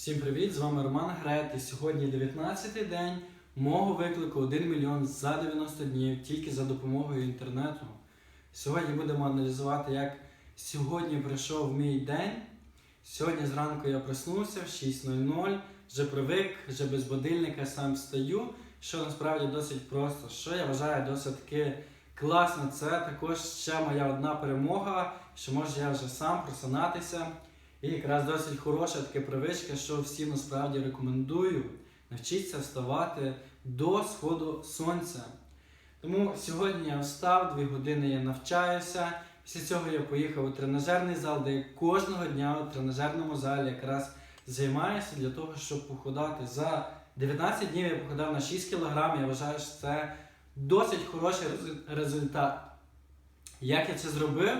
Всім привіт! З вами Роман Грет. І сьогодні 19-й день мого виклику 1 мільйон за 90 днів тільки за допомогою інтернету. Сьогодні будемо аналізувати, як сьогодні пройшов мій день. Сьогодні зранку я проснувся в 6.00, вже привик, вже без будильника сам встаю, що насправді досить просто. Що я вважаю досить таки класно. Це також ще моя одна перемога, що можу я вже сам просинатися. І якраз досить хороша така привичка, що всім насправді рекомендую навчитися вставати до сходу сонця. Тому сьогодні я встав, дві години я навчаюся. Після цього я поїхав у тренажерний зал, де я кожного дня у тренажерному залі якраз займаюся для того, щоб похудати. За 19 днів я похудав на 6 кг. Я вважаю, що це досить хороший результат. Як я це зробив?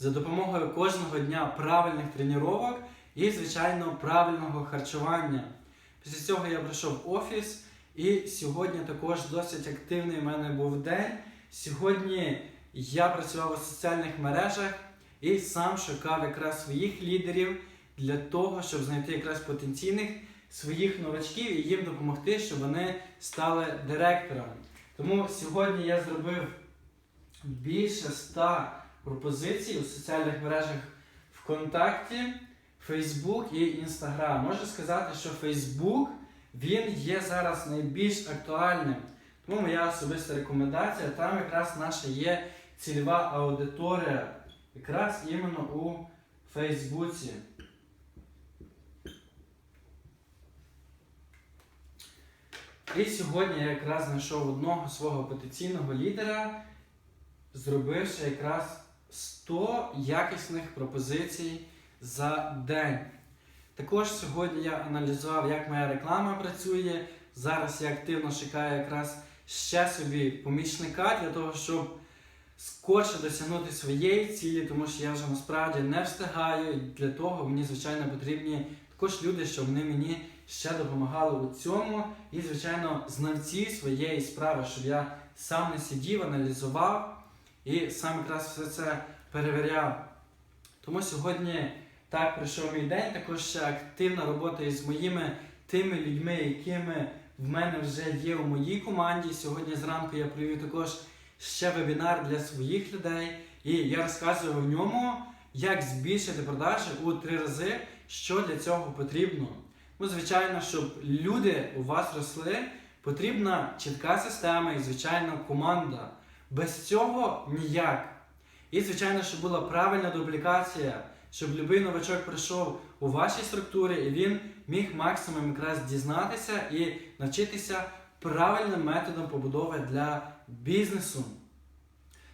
За допомогою кожного дня правильних тренувань і, звичайно, правильного харчування. Після цього я прийшов в офіс, і сьогодні також досить активний в мене був день. Сьогодні я працював у соціальних мережах і сам шукав якраз своїх лідерів для того, щоб знайти якраз потенційних своїх новачків і їм допомогти, щоб вони стали директорами. Тому сьогодні я зробив більше 100 пропозицій у соціальних мережах ВКонтакті, Фейсбук і Інстаграм. Можу сказати, що Фейсбук він є зараз найбільш актуальним. Тому моя особиста рекомендація, там якраз наша є цільова аудиторія, якраз іменно у Фейсбуці. І сьогодні я якраз знайшов одного свого потенційного лідера, зробивши якраз 100 якісних пропозицій за день. Також сьогодні я аналізував, як моя реклама працює. Зараз я активно шукаю якраз ще собі помічника для того, щоб скорше досягнути своєї цілі, тому що я вже насправді не встигаю. Для того мені, звичайно, потрібні також люди, щоб вони мені ще допомагали у цьому. І, звичайно, знавці своєї справи, щоб я сам не сидів, аналізував і сам якраз все це перевіряв. Тому сьогодні так пройшов мій день. Також ще активна робота із моїми тими людьми, якими в мене вже є у моїй команді. Сьогодні зранку я провів також ще вебінар для своїх людей, і я розказував в ньому, як збільшити продажі у три рази, що для цього потрібно. Ну, звичайно, щоб люди у вас росли, потрібна чітка система і, звичайно, команда. Без цього ніяк. І, звичайно, щоб була правильна дублікація, щоб будь-який новачок прийшов у ваші структури і він міг максимум якраз дізнатися і навчитися правильним методом побудови для бізнесу.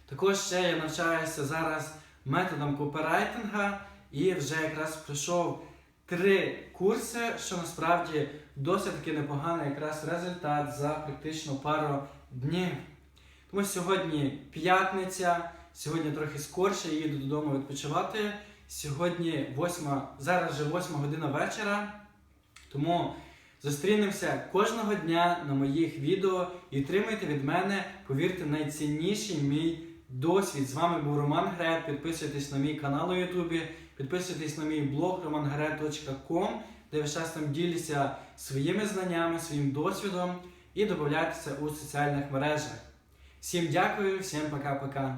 Також ще я навчаюся зараз методом копірайтинга і вже якраз пройшов три курси, що насправді досить таки непоганий якраз результат за практично пару днів. Тому сьогодні п'ятниця, сьогодні трохи скорше я їду додому відпочивати. Сьогодні восьма, зараз вже восьма година вечора. Тому зустрінемося кожного дня на моїх відео і отримайте від мене, повірте, найцінніший мій досвід. З вами був Роман Грет. Підписуйтесь на мій канал у Ютубі, підписуйтесь на мій блог romangret.com, де час там ділюся своїми знаннями, своїм досвідом і додайтеся у соціальних мережах. Всім дякую, всім пока-пока.